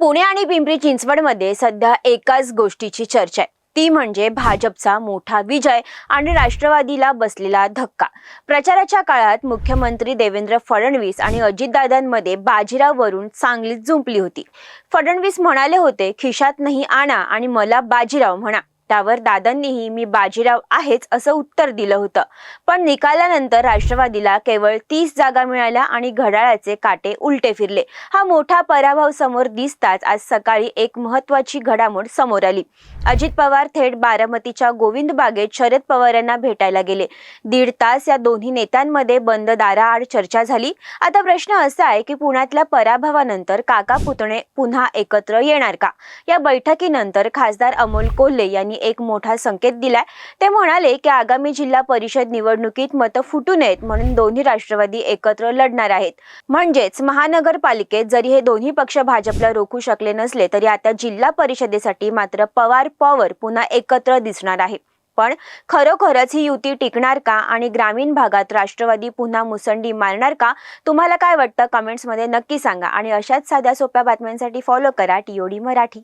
पुणे आणि पिंपरी चिंचवडमध्ये सध्या एकाच गोष्टीची चर्चा आहे. ती म्हणजे भाजपचा मोठा विजय आणि राष्ट्रवादीला बसलेला धक्का. प्रचाराच्या काळात मुख्यमंत्री देवेंद्र फडणवीस आणि अजितदादांमध्ये बाजीराववरून चांगलीच जुंपली होती. फडणवीस म्हणाले होते खिशात नाही आणा आणि मला बाजीराव म्हणा. त्यावर दादांनीही मी बाजीराव आहेच असं उत्तर दिलं होतं. पण निकालानंतर राष्ट्रवादीला केवळ तीस जागा मिळाल्या आणि घड्याळाचे काटे उलटे फिरले. हा मोठा पराभव समोर दिसताच आज सकाळी एक महत्वाची घडामोड समोर आली. अजित पवार थेट बारामतीच्या गोविंद बागेत शरद पवार यांना भेटायला गेले. दीड तास या दोन्ही नेत्यांमध्ये बंद दाराआड चर्चा झाली. आता प्रश्न असा आहे की पुण्यातल्या पराभवानंतर काका पुतणे पुन्हा एकत्र येणार का? या बैठकीनंतर खासदार अमोल कोल्हे यांनी यांनी एक मोठा संकेत दिलाय. ते म्हणाले की आगामी जिल्हा परिषद निवडणुकीत मतं फुटू नयेत म्हणून दोन्ही राष्ट्रवादी एकत्र लढणार आहेत. म्हणजेच महानगरपालिकेत जरी हे दोन्ही पक्ष भाजपला रोखू शकले नसले तरी आता जिल्हा परिषदेसाठी मात्र पवार पॉवर पुन्हा एकत्र दिसणार आहे. पण खरोखरच ही युती टिकणार का आणि ग्रामीण भागात राष्ट्रवादी पुन्हा मुसंडी मारणार का? तुम्हाला काय वाटतं? कमेंट्समध्ये नक्की सांगा. आणि अशाच साध्या सोप्या बातम्यांसाठी फॉलो करा टीओडी मराठी.